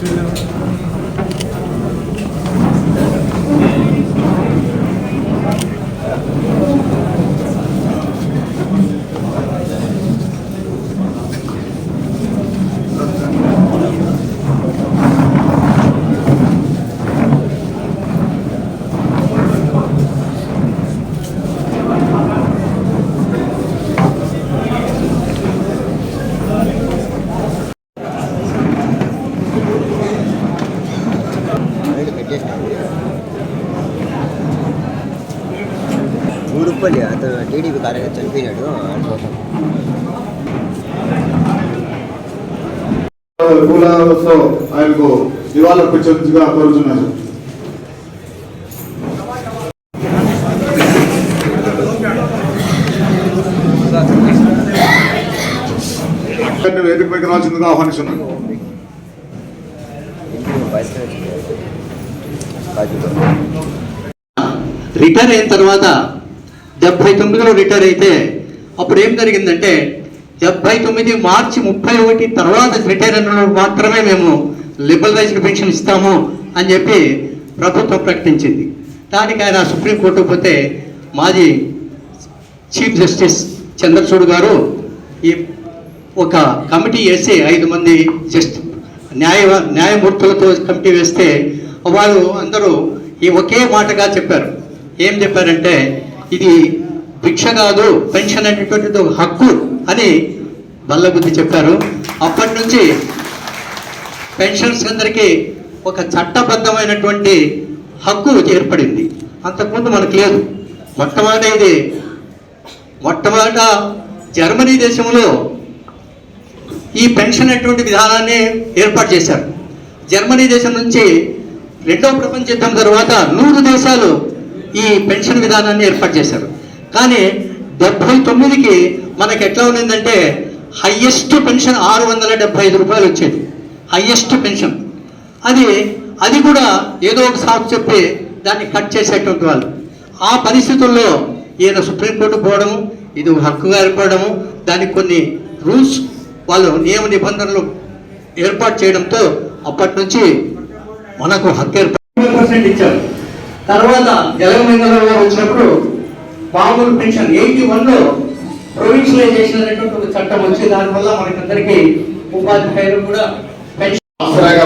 to కార్యకర్త చనిపోయినాడు పూలతో ఆయనకు వేదికపైకి రావాల్సిందిగా ఆహ్వానిస్తున్నాను. రిటైర్ అయిన తర్వాత డెబ్బై తొమ్మిదిలో రిటైర్ అయితే అప్పుడు ఏం జరిగిందంటే డెబ్బై తొమ్మిది మార్చి ముప్పై ఒకటి తర్వాత రిటైర్ అయిన మాత్రమే మేము లిబరలైజ్డ్ పెన్షన్ ఇస్తాము అని చెప్పి ప్రభుత్వం ప్రకటించింది. దానికి ఆయన సుప్రీంకోర్టు పోతే మాజీ చీఫ్ జస్టిస్ చంద్రచూడ్ గారు ఈ ఒక కమిటీ వేసి ఐదు మంది జస్ట్ న్యాయ న్యాయమూర్తులతో కమిటీ వేస్తే వాళ్ళు అందరూ ఈ ఒకే మాటగా చెప్పారు. ఏం చెప్పారంటే ఇది భిక్ష కాదు పెన్షన్ అనేటువంటిది ఒక హక్కు అని బల్లబుద్ధి చెప్పారు. అప్పటి నుంచి పెన్షన్స్ అందరికీ ఒక చట్టబద్ధమైనటువంటి హక్కు ఏర్పడింది. అంతకుముందు మనకు లేదు. మొట్టమొదట ఇది మొట్టమొదట జర్మనీ దేశంలో ఈ పెన్షన్ అటువంటి విధానాన్ని ఏర్పాటు చేశారు. జర్మనీ దేశం నుంచి రెండవ ప్రపంచ యుద్ధం తర్వాత నూరు దేశాలు ఈ పెన్షన్ విధానాన్ని ఏర్పాటు చేశారు. కానీ డెబ్బై తొమ్మిదికి మనకి ఎట్లా ఉన్నిందంటే హయ్యెస్ట్ పెన్షన్ ఆరు వందల డెబ్బై ఐదు రూపాయలు వచ్చేది. Highest pension. అది అది కూడా ఏదో ఒక సాకు చెప్పి దాన్ని కట్ చేసేటువంటి వాళ్ళు. ఆ పరిస్థితుల్లో ఈయన సుప్రీంకోర్టు పోవడము ఇది ఒక హక్కుగా ఏర్పడము దానికి కొన్ని రూల్స్ వాళ్ళు నియమ నిబంధనలు ఏర్పాటు చేయడంతో అప్పటి నుంచి మనకు హక్కు ఏర్పాటు ఇచ్చారు. తర్వాత జలగమంగళ గారు వచ్చినప్పుడు మామూలు పెన్షన్ ఎయిటీ వన్లో ప్రొవిన్షియలైజేషన్ అనేటువంటి ఒక చట్టం వచ్చి దానివల్ల మనకందరికీ ఉపాధ్యాయులు కూడా పెన్షన్ ఆసరాగా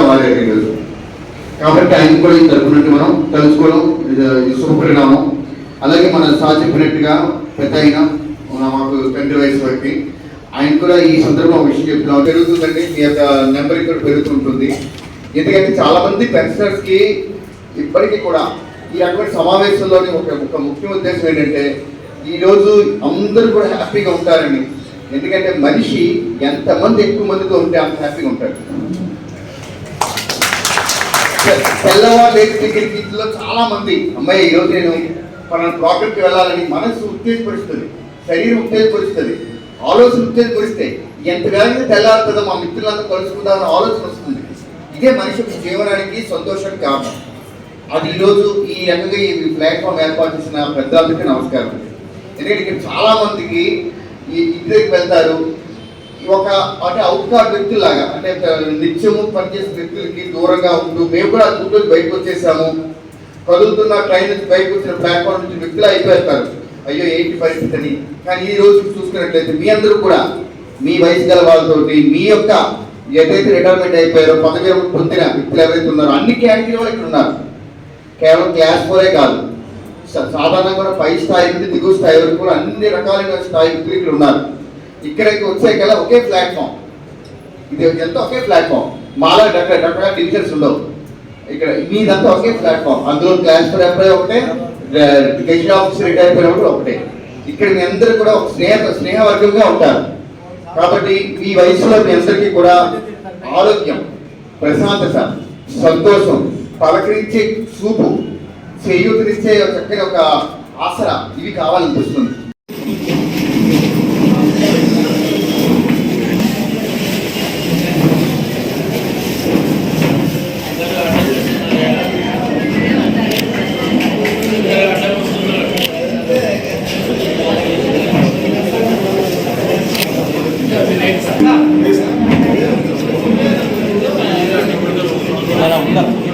కాబట్టి ఆయన కూడా ఈ తరపు నుండి మనం తెలుసుకోవడం ఇది శుభపరిణామం అలాగే మన సార్ చెప్పినట్టుగా పెద్ద అయిన మన మాకు తండ్రి వయసు వరకు. ఆయన కూడా ఈ సందర్భం విషయం చెప్తున్నాం. పెరుగుతుందండి. మీ యొక్క నెంబర్ ఇక్కడ పెరుగుతుంటుంది. ఎందుకంటే చాలామంది పెన్షనర్స్కి ఇప్పటికీ కూడా ఈ అటువంటి సమావేశంలోని ఒక ఒక ముఖ్య ఉద్దేశం ఏంటంటే ఈరోజు అందరూ కూడా హ్యాపీగా ఉంటారండి ఎందుకంటే మనిషి ఎంతమంది ఎక్కువ మందితో ఉంటే అంత హ్యాపీగా ఉంటాడు. తెల్లవారు లేచి దగ్గరికి ఇంట్లో చాలా మంది అమ్మాయి ఈరోజు నేను మన ప్రాజెక్ట్కి వెళ్ళాలని మనసు ఉత్తేజపరుస్తుంది శరీరం ఉత్తేజపరుస్తుంది ఆలోచన ఉత్తేజపరిస్తే ఎంతగానో తెల్లారుతుందో మా మిత్రులందరూ కలుసుకుందామని ఆలోచన వస్తుంది. ఇదే మనిషి జీవనానికి సంతోషం కారణం. అది ఈరోజు ఈ రకంగా ఈ ప్లాట్ఫామ్ ఏర్పాటు చేసిన పెద్దలకి నమస్కారం. ఎందుకంటే ఇక్కడ చాలా మందికి ఈ ఇంటికి వెళ్తారు. ఒక అంటే అవుట్కార్ వ్యక్తులాగా అంటే నిత్యము పనిచేసే వ్యక్తులకి దూరంగా ఉంటూ మేము కూడా గుంటూరు బయటకు వచ్చేసాము. కదులుతున్న ట్రైన్ నుంచి బయటకు వచ్చిన ప్లాట్ఫామ్ నుంచి వ్యక్తులు అయిపోతారు అయ్యో ఏంటి పరిస్థితి అని. కానీ ఈ రోజు చూసుకున్నట్లయితే మీ అందరూ కూడా మీ వయసు గల వాళ్ళతోటి మీ యొక్క ఏదైతే రిటైర్మెంట్ అయిపోయారో పదవి పొందిన వ్యక్తులు ఎవరైతే ఉన్నారో అన్ని కేటగిరీ వాళ్ళు ఇక్కడ ఉన్నారు. కేవలం క్లాస్ ఫోరే కాదు. సాధారణంగా కూడా పై స్థాయి నుండి దిగువ స్థాయి వరకు కూడా అన్ని రకాలైన స్థాయి ఉద్యోగులు ఉన్నారు. ఇక్కడికి వచ్చే కల్లా ఒకే ప్లాట్ఫామ్. ఇది ఎంత ఒకే ప్లాట్ఫామ్? మాలో డెబ్బై డెబ్బై టీచర్స్ ఉండవు. ఇక్కడ మీదంతా ఒకే ప్లాట్ఫామ్. అందులో క్లాస్ ఫోర్ అబ్బాయి ఒకటే గెజిట్ ఆఫీసర్ రిటైర్ అయిపోయినప్పుడు ఒకటే. ఇక్కడ మీ అందరూ కూడా ఒక స్నేహ స్నేహవర్గంగా ఉంటారు. కాబట్టి మీ వయసులో మీ అందరికీ కూడా ఆరోగ్యం ప్రశాంతత సంతోషం పలకరించే చూపు చేయూతనిచ్చే చక్కని ఒక ఆసరా. ఇవి కావాలనిపిస్తుంది.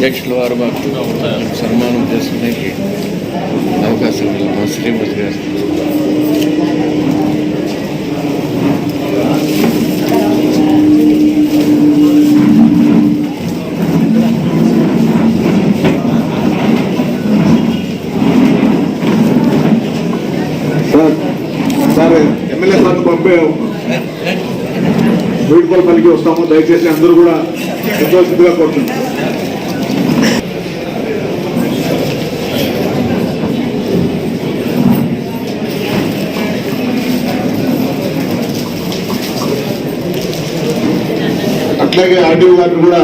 అధ్యక్షుల వారు మాకు సన్మానం చేసుకునేకి అవకాశం మా శ్రీమతి గారు. ఎమ్మెల్యే సార్ని పంపాము వీడుకోవడానికి వస్తాము. దయచేసి అందరూ కూడా సంతోషంగా కోరుతున్నాం అట్లాగే ఆర్డీఓ గారు కూడా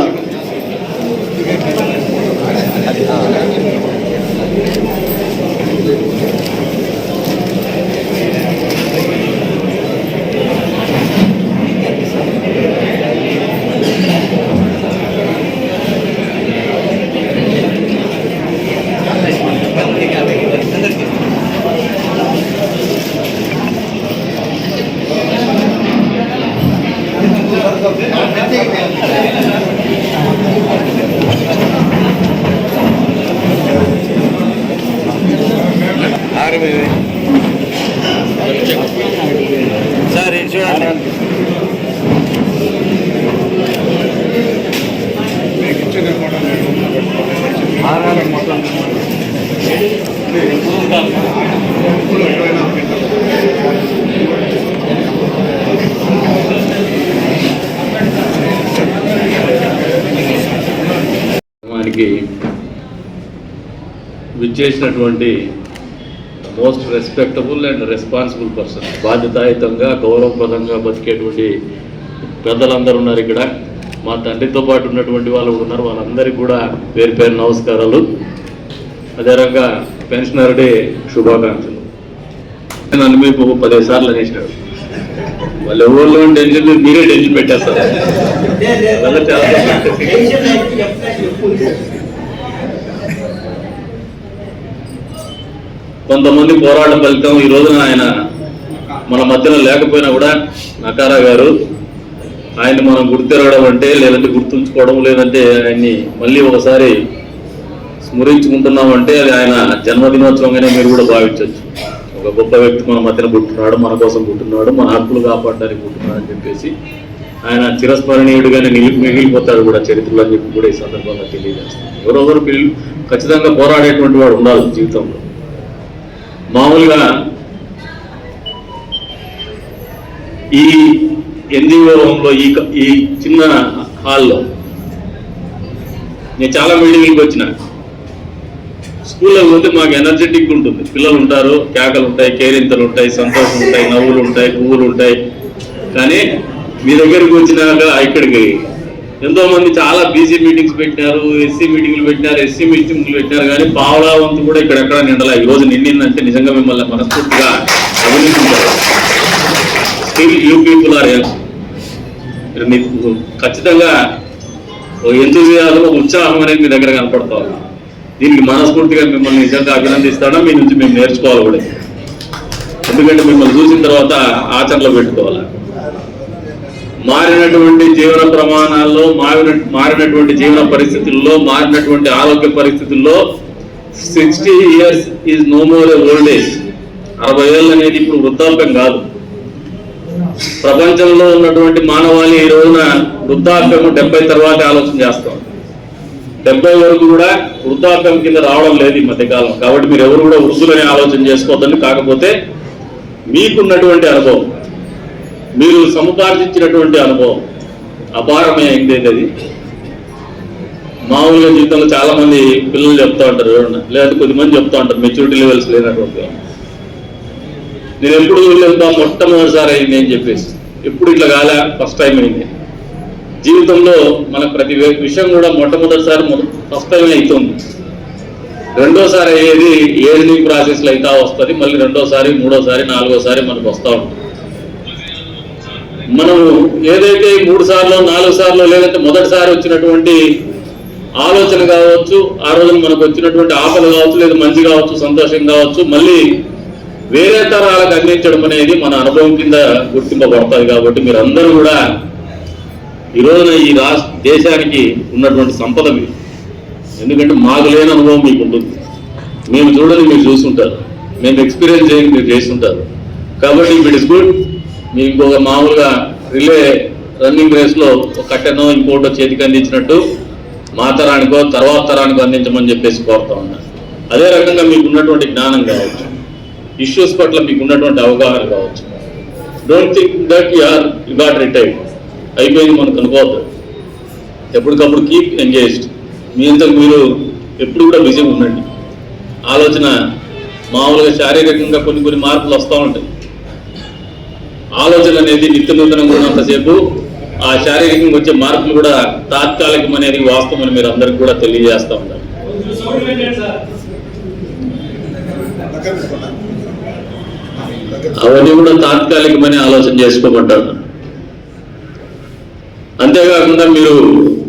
విచ్చేసినటువంటి most respectable and responsible person బాధ్యతాయుతంగా గౌరవప్రదంగా బతికేటువంటి పెద్దలందరూ ఉన్నారు ఇక్కడ. మా తండ్రితో పాటు ఉన్నటువంటి వాళ్ళు కూడా ఉన్నారు. వాళ్ళందరికీ కూడా పేరు పేరు నమస్కారాలు. అదే రకంగా పెన్షనర్ డే శుభాకాంక్షలు. నన్ను మీకు పదిహేను సార్లు అనేసినాడు వాళ్ళు ఎవరిలో టెన్షన్ లేదు, మీరే టెన్షన్ పెట్టేస్తారు. చాలా కొంతమంది పోరాట ఫలితం ఈ రోజున ఆయన మన మధ్యలో లేకపోయినా కూడా నకారా గారు ఆయన్ని మనం గుర్తిరగడం అంటే లేదంటే గుర్తుంచుకోవడం లేదంటే ఆయన్ని మళ్ళీ ఒకసారి స్మరించుకుంటున్నాం అంటే అది ఆయన జన్మదినోత్సవంగానే మీరు కూడా భావించవచ్చు. ఒక గొప్ప వ్యక్తి మన మధ్యన పుట్టున్నాడు మన కోసం పుట్టున్నాడు మన హక్కులు కాపాడడానికి పుట్టున్నాడు అని చెప్పేసి ఆయన చిరస్మరణీయుడిగానే నిలి మిగిలిపోతాడు కూడా చరిత్రలో అని చెప్పి కూడా ఈ సందర్భంగా తెలియజేస్తాం ఎవరొకరు పిల్లలు ఖచ్చితంగా పోరాడేటువంటి వాడు ఉండాలి జీవితంలో. మామూలుగా ఈ ఎన్జిఓలో ఈ ఈ చిన్న హాల్లో నేను చాలా మీటింగ్లకు వచ్చిన. స్కూల్లో పోతే మాకు ఎనర్జెటిక్ ఉంటుంది. పిల్లలు ఉంటారు కేకలు ఉంటాయి కేరింతలు ఉంటాయి సంతోషం ఉంటాయి నవ్వులు ఉంటాయి పువ్వులు ఉంటాయి. కానీ మీ దగ్గరికి వచ్చినాక ఇక్కడికి ఎంతో మంది చాలా బీసీ మీటింగ్స్ పెట్టినారు ఎస్సీ మీటింగ్లు పెట్టినారు ఎస్సీ మీటింగ్లు పెట్టినారు. కానీ పావలా వంతు కూడా ఇక్కడ ఎక్కడ నిండలా. ఈ రోజు నిండిందంటే నిజంగా మిమ్మల్ని మనస్ఫూర్తిగా అభినందించారు స్టిల్ యూ పీపుల్ ఆర్ మీకు ఖచ్చితంగా ఎంతో చేయాలో ఉత్సాహం అనేది మీ దగ్గర కనపడతా దీనికి మనస్ఫూర్తిగా మిమ్మల్ని నిజంగా అభినందిస్తాడో మీ నుంచి మేము నేర్చుకోవాలి కూడా. ఎందుకంటే మిమ్మల్ని చూసిన తర్వాత ఆచరణలో పెట్టుకోవాలి. మారినటువంటి జీవన ప్రమాణాల్లో మారిన మారినటువంటి జీవన పరిస్థితుల్లో మారినటువంటి ఆరోగ్య పరిస్థితుల్లో sixty years is no more old age. అరవై ఏళ్ళు అనేది ఇప్పుడు వృద్ధాప్యం కాదు. ప్రపంచంలో ఉన్నటువంటి మానవాళి ఈ రోజున వృద్ధాప్యము డెబ్బై తర్వాత ఆలోచన చేస్తాం. డెబ్బై వరకు కూడా వృద్ధాప్యం కింద రావడం లేదు ఈ మధ్యకాలం. కాబట్టి మీరు ఎవరు కూడా వృద్ధులని ఆలోచన చేసుకోవద్దని కాకపోతే మీకున్నటువంటి అనుభవం మీరు సముపార్జించినటువంటి అనుభవం అపారమైంది అది? మామూలుగా జీవితంలో చాలా మంది పిల్లలు చెప్తా ఉంటారు లేదంటే కొద్దిమంది చెప్తా ఉంటారు మెచ్యూరిటీ లెవెల్స్ లేనటువంటి నేను ఎప్పుడు చూడలేదు మొట్టమొదటిసారి అయింది అని చెప్పేసి. ఎప్పుడు ఇట్లా కాలే? ఫస్ట్ టైం అయింది. జీవితంలో మన ప్రతి విషయం కూడా మొట్టమొదటిసారి ఫస్ట్ టైం అవుతుంది రెండోసారి అయ్యేది ఏజ్నింగ్ ప్రాసెస్లో అయితే వస్తుంది మళ్ళీ రెండోసారి మూడోసారి నాలుగోసారి మనకు వస్తూ ఉంటుంది. మనము ఏదైతే మూడు సార్లు నాలుగు సార్లు లేదంటే మొదటిసారి వచ్చినటువంటి ఆలోచన కావచ్చు ఆ రోజున మనకు వచ్చినటువంటి ఆపలు కావచ్చు లేదా మంచి కావచ్చు సంతోషం కావచ్చు మళ్ళీ వేరే తరాలకు అందించడం అనేది మన అనుభవం కింద గుర్తింపబడుతుంది కాబట్టి మీరు అందరూ కూడా ఈ రోజున ఈ రాష్ట్ర దేశానికి ఉన్నటువంటి సంపద మీరు ఎందుకంటే మాకు లేని అనుభవం మీకు ఉంటుంది. మేము చూడని మీరు చూస్తుంటారు. మేము ఎక్స్పీరియన్స్ చేయని మీరు చేస్తుంటారు. కాబట్టి ఇట్ ఇస్ గుడ్ మీరు ఇంకొక మామూలుగా రిలే రన్నింగ్ రేస్లో ఒక కట్టెనో ఇంకోటో చేతికి అందించినట్టు మా తరానికో తర్వాత తరానికో అందించమని చెప్పేసి కోరుతా ఉన్నా. అదే రకంగా మీకు ఉన్నటువంటి జ్ఞానం కావచ్చు. ఇష్యూస్ పట్ల మీకు ఉన్నటువంటి అవగాహన కావచ్చు. Don't think that you are you got retired అయిపోయింది మనకు అనుకోవద్దు ఎప్పటికప్పుడు కీప్ ఎంగేజ్డ్ మీ అంతకు మీరు ఎప్పుడు కూడా బిజీగా ఉండండి. ఆలోచన మామూలుగా శారీరకంగా కొన్ని కొన్ని మార్పులు వస్తూ ఉంటాయి. ఆలోచన అనేది నిత్య నూతనంగా ఉన్నంతసేపు ఆ శారీరకంగా వచ్చే మార్పులు కూడా తాత్కాలికం అనేది వాస్తవం అని మీరు అందరికి కూడా తెలియజేస్తూ ఉంటారు అవన్నీ కూడా తాత్కాలికమని ఆలోచన చేసుకోమంటారు. వీళ్ళు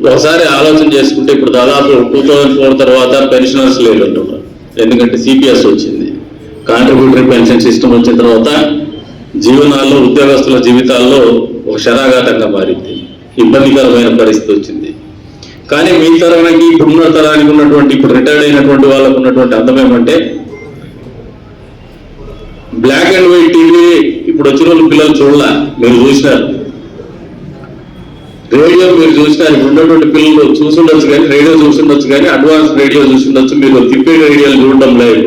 ఒకసారి ఆలోచన చేసుకుంటే ఇప్పుడు దాదాపు టూ థౌజండ్ ఫోర్ తర్వాత పెన్షనర్స్ లేరు అంటున్నారు. ఎందుకంటే సిపిఎస్ వచ్చింది. కాంట్రిబ్యూటరీ పెన్షన్ సిస్టమ్ వచ్చిన తర్వాత జీవనాల్లో ఉద్యోగస్తుల జీవితాల్లో ఒక శరాఘాతంగా మారింది. ఇబ్బందికరమైన పరిస్థితి వచ్చింది. కానీ మీ తరానికి ఇప్పుడున్న తరానికి ఉన్నటువంటి ఇప్పుడు రిటైర్డ్ అయినటువంటి వాళ్ళకు ఉన్నటువంటి అందం ఏమంటే బ్లాక్ అండ్ వైట్ టీవీ ఇప్పుడు వచ్చిన వాళ్ళు పిల్లలు చూడలా. మీరు చూసినారు. రేడియో మీరు చూసినా ఉన్నటువంటి పిల్లలు చూసుండొచ్చు కానీ రేడియో చూసుండొచ్చు కానీ అడ్వాన్స్ రేడియో చూసుండొచ్చు మీరు తిప్పే రేడియోలు చూడడం లేదు.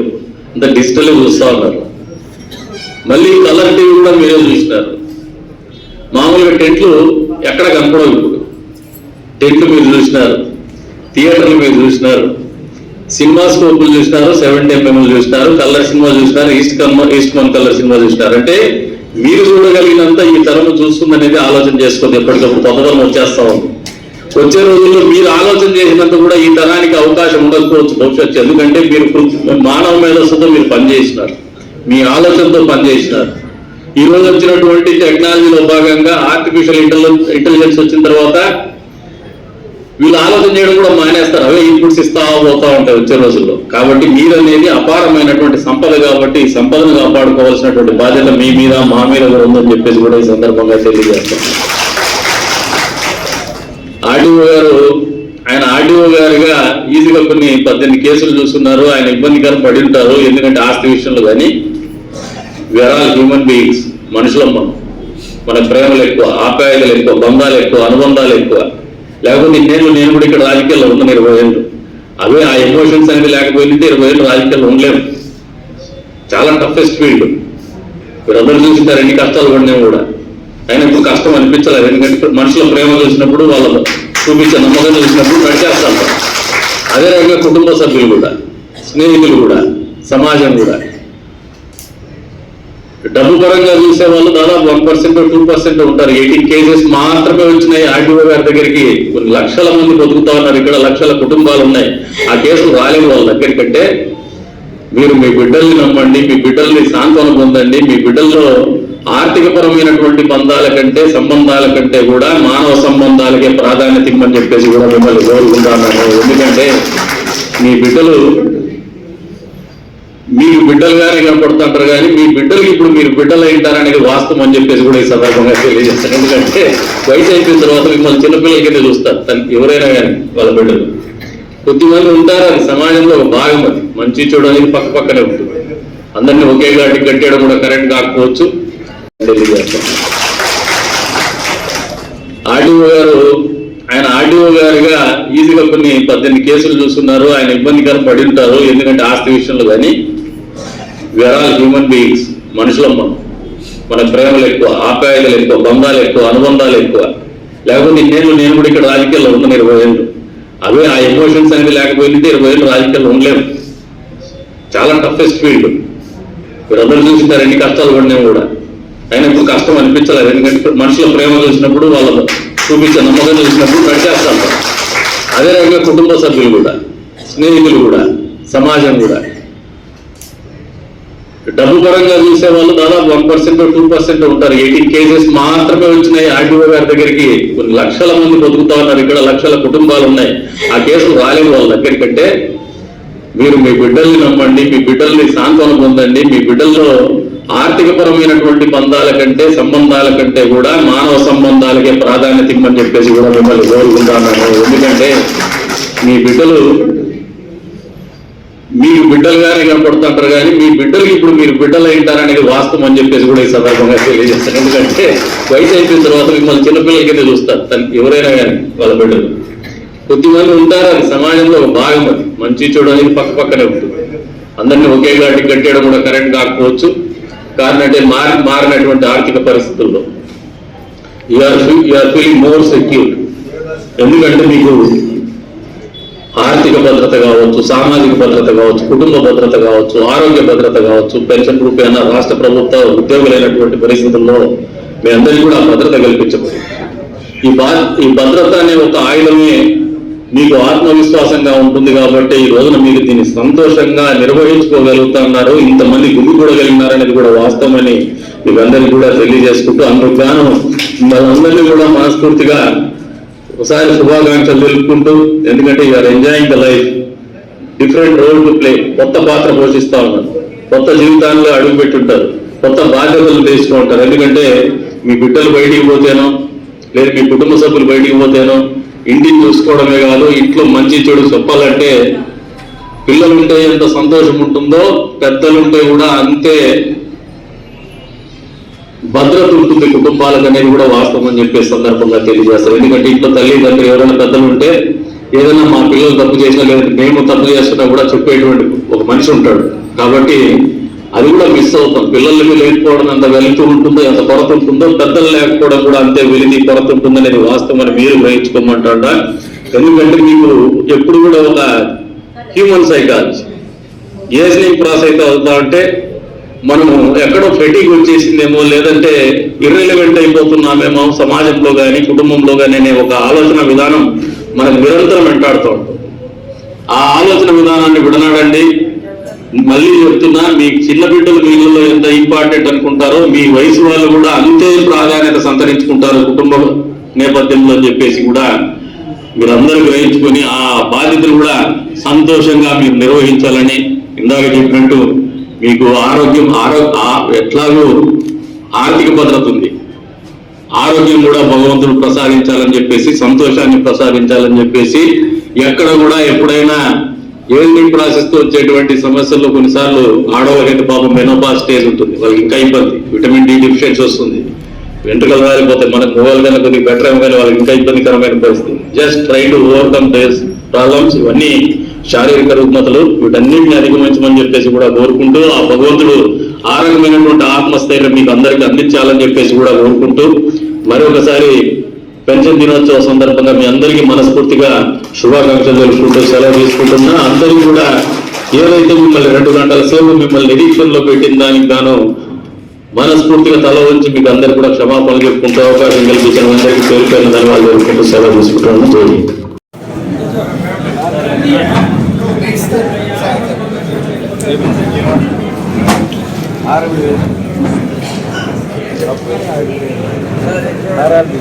అంత డిజిటల్ చూస్తూ ఉన్నారు. మళ్ళీ కలర్ టీవీ కూడా మీరే చూసినారు. మామూలుగా టెంట్లు ఎక్కడ కనపడవు ఇప్పుడు. టెంట్లు మీరు చూసినారు థియేటర్లు మీరు చూసినారు సినిమా స్కోపులు చూసినారు సెవెంటీ ఎంఎంలు చూసినారు కలర్ సినిమా చూసినారు Eastman Eastman colour cinema చూసినారు. అంటే మీరు చూడగలిగినంత ఈ తరం చూస్తుందనేది ఆలోచన చేసుకోండి ఎప్పటికప్పుడు కొత్త వచ్చేస్తా ఉంది. వచ్చే రోజుల్లో మీరు ఆలోచన చేసినంత కూడా ఈ తరానికి అవకాశం ఉండకపోవచ్చు భవిష్యత్తు. ఎందుకంటే మీరు మానవ మేధస్సుతో మీరు పనిచేసినారు. మీ ఆలోచనతో పనిచేసినారు. ఈ రోజు వచ్చినటువంటి టెక్నాలజీలో భాగంగా ఆర్టిఫిషియల్ ఇంటెలిజెన్స్ వచ్చిన తర్వాత వీళ్ళు ఆలోచన చేయడం కూడా మానేస్తారు. అవే ఇన్పుట్స్ ఇస్తా పోతా ఉంటాయి వచ్చే రోజుల్లో. కాబట్టి మీరు అనేది అపారమైనటువంటి సంపద కాబట్టి ఈ సంపదను కాపాడుకోవాల్సినటువంటి బాధ్యత మీ మీద మా మీద కూడా ఉందని చెప్పేసి కూడా ఈ సందర్భంగా తెలియజేస్తాం ఆర్డీఓ గారు ఆయన ఆర్డీఓ గారుగా ఈజీగా కొన్ని పద్దెనిమిది కేసులు చూస్తున్నారు. ఆయన ఇబ్బందికరం పడి ఉంటారు ఎందుకంటే ఆస్తి విషయంలో కానీ వేర్ ఆల్ హ్యూమన్ బీయింగ్స్ మనుషులం మనం. మన ప్రేమలు ఎక్కువ ఆప్యాయతలు ఎక్కువ బంధాలు ఎక్కువ అనుబంధాలు ఎక్కువ. లేకపోతే నేను నేను కూడా ఇక్కడ రాజకీయాల్లో ఉన్నాను ఇరవై ఏళ్ళు. అవే ఆ ఎమోషన్స్ అనేది లేకపోయింటే ఇరవై ఏళ్ళు రాజకీయాల్లో ఉండలేము చాలా టఫెస్ట్ ఫీల్డ్ మీరందరూ చూసింటారు ఎన్ని కష్టాలు పడినాము కూడా. అయినా ఇప్పుడు కష్టం అనిపించలేదు. ఎందుకంటే మనుషుల ప్రేమ చూసినప్పుడు వాళ్ళ చూపించే నమ్మకం చూసినప్పుడు నడిచేస్తాం అదే రకంగా కుటుంబ సభ్యులు కూడా స్నేహితులు కూడా సమాజం కూడా. డబ్బు పరంగా చూసే వాళ్ళు దాదాపు వన్ పర్సెంట్ టూ పర్సెంట్ ఉంటారు. ఎయిటీన్ కేసెస్ మాత్రమే వచ్చినాయి. ఆర్టీఓ గారి దగ్గరికి కొన్ని లక్షల మంది బతుకుతా ఉన్నారు. ఇక్కడ లక్షల కుటుంబాలు ఉన్నాయి. ఆ కేసులు రాలేదు వాళ్ళ దగ్గరికంటే మీరు మీ బిడ్డల్ని నమ్మండి మీ బిడ్డల్ని సాంత్వన పొందండి మీ బిడ్డల్లో ఆర్థిక పరమైనటువంటి బంధాల కంటే సంబంధాల కంటే కూడా మానవ సంబంధాలకే ప్రాధాన్యత ఇమ్మని చెప్పేసి కూడా మిమ్మల్ని కోరుకుంటాను ఎందుకంటే మీ బిడ్డలు మీకు బిడ్డలుగానే కనపడుతుంటారు కానీ మీ బిడ్డలు ఇప్పుడు మీరు బిడ్డలు అయింటారనేది వాస్తవం అని చెప్పేసి కూడా ఈ సందర్భంగా తెలియజేస్తాను. ఎందుకంటే వయసు అయిపోయిన తర్వాత మిమ్మల్ని చిన్నపిల్లల కింద చూస్తారు తనకి ఎవరైనా కానీ వాళ్ళ బిడ్డలు. కొద్దిమంది ఉంటారు అది సమాజంలో ఒక భాగం అది. మంచి చెడు అనేది పక్క పక్కనే ఉంటుంది. అందరినీ ఒకే గాడికి కట్టేయడం కూడా కరెక్ట్ కాకపోవచ్చు. ఆర్డీఓ గారు ఆయన ఆర్డీఓ గారుగా ఈజీగా కొన్ని పద్దెనిమిది కేసులు చూస్తున్నారు ఆయన ఇబ్బందికరం పడి ఉంటారు. ఎందుకంటే ఆస్తి విషయంలో కానీ వేర్ ఆల్ హ్యూమన్ బీయింగ్స్ మనుషులం మనం. మన ప్రేమలు ఎక్కువ ఆప్యాయతలు ఎక్కువ బంధాలు ఎక్కువ అనుబంధాలు ఎక్కువ. లేకపోతే నేను నేను కూడా ఇక్కడ రాజకీయాల్లో ఉన్నాను ఇరవై ఏళ్ళు. అవే ఆ ఎమోషన్స్ అనేది లేకపోయింది ఇరవై ఏళ్ళు రాజకీయాల్లో ఉండలేము. చాలా టఫెస్ట్ ఫీల్డ్ మీరందరూ చూసింటారు ఎన్ని కష్టాలు పడినాము కూడా. అయినా ఇప్పుడు కష్టం అనిపించలేదు. ఎందుకంటే మనుషుల ప్రేమ చూసినప్పుడు వాళ్ళ చూపించే నమ్మకం చూసినప్పుడు నడిచేస్తాం అదే రకంగా కుటుంబ సభ్యులు కూడా స్నేహితులు కూడా సమాజం కూడా. డబ్బు పరంగా చూసే వాళ్ళు దాదాపు వన్ పర్సెంట్ టూ పర్సెంట్ ఉంటారు. ఎయిటీన్ కేసెస్ మాత్రమే వచ్చినాయి ఆర్టీఓ గారి దగ్గరికి. కొన్ని లక్షల మంది బతుకుతా ఉన్నారు. ఇక్కడ లక్షల కుటుంబాలు ఉన్నాయి. ఆ కేసులు రాలేదు వాళ్ళ దగ్గరికంటే. మీరు మీ బిడ్డల్ని నమ్మండి మీ బిడ్డల్ని సాంత్వన పొందండి మీ బిడ్డల్లో ఆర్థిక పరమైనటువంటి బంధాల కంటే సంబంధాల కంటే కూడా మానవ సంబంధాలకే ప్రాధాన్యత ఇమ్మని చెప్పేసి కూడా మిమ్మల్ని కోరుకుంటాను ఎందుకంటే మీ బిడ్డలు మీకు బిడ్డలుగానే కనపడుతుంటారు కానీ మీ బిడ్డలు ఇప్పుడు మీరు బిడ్డలు అయింటారనేది వాస్తవం అని చెప్పేసి కూడా ఈ సందర్భంగా తెలియజేస్తాను. ఎందుకంటే వయసు అయిపోయిన తర్వాత మిమ్మల్ని చిన్నపిల్లలకైతే చూస్తారు తన ఎవరైనా కానీ వాళ్ళ బిడ్డలు. కొద్దిమంది ఉంటారు అది సమాజంలో ఒక భాగం అది. మంచి చూడడానికి అనేది పక్క పక్కనే ఉంటుంది. అందరినీ ఒకే గాటి కట్టేయడం కూడా కరెక్ట్ కాకపోవచ్చు. కారణం అంటే మారి మారినటువంటి ఆర్థిక పరిస్థితుల్లో. You are you are feeling more secure ఎందుకంటే మీకు ఆర్థిక భద్రత కావచ్చు సామాజిక భద్రత కావచ్చు కుటుంబ భద్రత కావచ్చు ఆరోగ్య భద్రత కావచ్చు పెన్షన్ రూపాయన రాష్ట్ర ప్రభుత్వ ఉద్యోగులైనటువంటి పరిస్థితుల్లో మీ అందరికీ కూడా భద్రత కల్పించబడింది ఈ బా ఈ భద్రత అనే ఒక ఆయుధమే మీకు ఆత్మవిశ్వాసంగా ఉంటుంది కాబట్టి ఈ రోజున మీరు దీన్ని సంతోషంగా నిర్వహించుకోగలుగుతున్నారు. ఇంతమంది గుమికూడగలిగినారనేది కూడా వాస్తవమని మీకందరికీ కూడా తెలియజేసుకుంటూ అందుకు గాను మనందరినీ కూడా మనస్ఫూర్తిగా ఒకసారి శుభాకాంక్షలు తెలుపుకుంటూ ఎందుకంటే you are enjoying the life different role to play కొత్త పాత్ర పోషిస్తా ఉన్నారు. కొత్త జీవితాల్లో అడుగు పెట్టుంటారు. కొత్త బాధ్యతలు తీసుకుంటారు ఎందుకంటే మీ బిడ్డలు బయటికి పోతేనో లేదు మీ కుటుంబ సభ్యులు బయటికి పోతేనో ఇంటిని చూసుకోవడమే కాదు ఇంట్లో మంచి చెడు చెప్పాలంటే పిల్లలుంటే ఎంత సంతోషం ఉంటుందో పెద్దలుంటే కూడా అంతే భద్రత ఉంటుంది కుటుంబాలకు అనేది కూడా వాస్తవం అని చెప్పే సందర్భంగా తెలియజేస్తారు. ఎందుకంటే ఇంట్లో తల్లిదండ్రులు ఎవరైనా పెద్దలు ఉంటే ఏదైనా మా పిల్లలు తప్పు చేసినా లేదంటే మేము తప్పు చేస్తున్నా కూడా చెప్పేటువంటి ఒక మనిషి ఉంటాడు. కాబట్టి అది కూడా మిస్ అవుతాం. పిల్లలకి లేకపోవడం అంత వెలుతూ ఉంటుందో ఎంత కొరత ఉంటుందో పెద్దలు లేకపోవడం కూడా అంతే వెలిది కొరత ఉంటుందనేది వాస్తవం అని మీరు గ్రహించుకోమంటారా ఎందుకంటే మీకు ఎప్పుడు కూడా ఒక హ్యూమన్ సైకాలజీ ఏజ్నింగ్ ప్రాసెస్ అయితే అవుతా అంటే మనము ఎక్కడో ఫెటిక్ వచ్చేసిందేమో లేదంటే ఇర్రెలివెంట్ అయిపోతున్నామేమో సమాజంలో కానీ కుటుంబంలో కానీ అనే ఒక ఆలోచన విధానం మనకు నిరంతరం వెంటాడుతూ ఉంటుంది. ఆ ఆలోచన విధానాన్ని విడనాడండి. మళ్ళీ చెప్తున్నా మీ చిన్న బిడ్డలు మీలో ఎంత ఇంపార్టెంట్ అనుకుంటారో మీ వయసు వాళ్ళు కూడా అంతే ప్రాధాన్యత సంతరించుకుంటారు కుటుంబ నేపథ్యంలో అని చెప్పేసి కూడా మీరందరూ గ్రహించుకొని ఆ బాధ్యతలు కూడా సంతోషంగా మీరు నిర్వహించాలని ఇందాక చెప్పినట్టు మీకు ఆరోగ్యం ఆరో ఎట్లాగో ఎట్లాగూ ఆర్థిక భద్రత ఉంది. ఆరోగ్యం కూడా భగవంతుడు ప్రసాదించాలని చెప్పేసి సంతోషాన్ని ప్రసాదించాలని చెప్పేసి ఎక్కడ కూడా ఎప్పుడైనా ఏల్డింగ్ ప్రాసెస్తో వచ్చేటువంటి సమస్యల్లో కొన్నిసార్లు ఆడవాళ్ళకైతే పాపం మెనోపా స్టేజ్ ఉంటుంది. వాళ్ళకి ఇంకా ఇబ్బంది. విటమిన్ డి డిఫిషియన్సీ వస్తుంది. వెంట్రుకలు రాలిపోతాయి మనకు మొబైల్ కన్నా కొద్దిగా బెటర్ ఏమో కానీ వాళ్ళకి ఇంకా ఇబ్బందికరమైన పరిస్థితి. Just try to overcome these problems ఇవన్నీ శారీరక రుగ్మతలు వీటన్నిటిని అధిగమించమని చెప్పేసి కూడా కోరుకుంటూ ఆ భగవంతుడు ఆ రకమైనటువంటి ఆత్మస్థైర్యం మీకు అందరికీ అందించాలని చెప్పేసి కూడా కోరుకుంటూ మరొకసారి పెన్షన్ దినోత్సవ సందర్భంగా మీ అందరికీ మనస్ఫూర్తిగా శుభాకాంక్షలు తెలుసుకుంటూ సెలవు తీసుకుంటున్నా. అందరికీ కూడా ఏదైతే మిమ్మల్ని రెండు గంటల సేపు మిమ్మల్ని నిరీక్షణలో పెట్టిన దానికి గాను మనస్ఫూర్తిగా తల ఉంచి మీకు అందరికీ కూడా క్షమాపణలు చెప్పుకుంటూ అవకాశం కల్పించిన అందరికీ పేరుపైన ధన్యవాదాలు తెలుపుకుంటూ సెలవు తీసుకుంటున్నాను. ஆரம்பி ஆரம்பி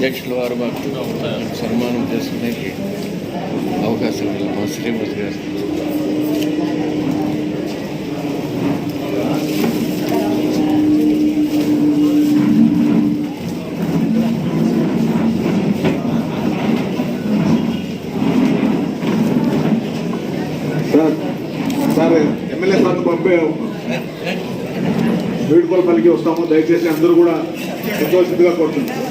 అధ్యక్షుల వారు మాకు సన్మానం చేసుకునేకి అవకాశం ఉంది. మా శ్రీమతి గారు. సార్ ఎమ్మెల్యే సార్ని పంపే వేడుకల పలికి వస్తాము. దయచేసి అందరూ కూడా సంతోషితుగా కోరుతున్నాం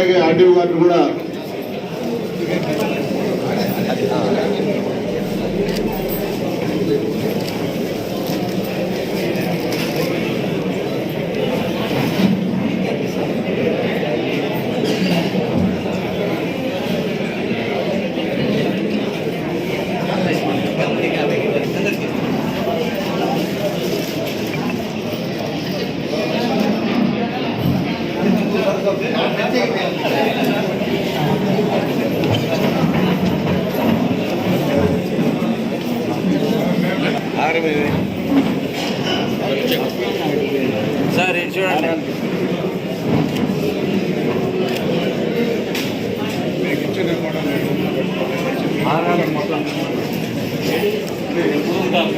అట్లాగే ఆర్డీఓ గారిని కూడా సార్ ఇది చూడండి. మొత్తం. ఎప్పుడు ఉంటారు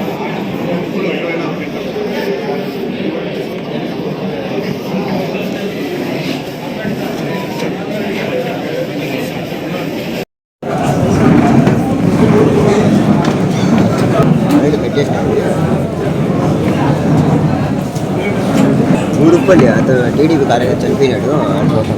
టీడీపీ కార్యకర్త చనిపోయినాడు అందుకోసం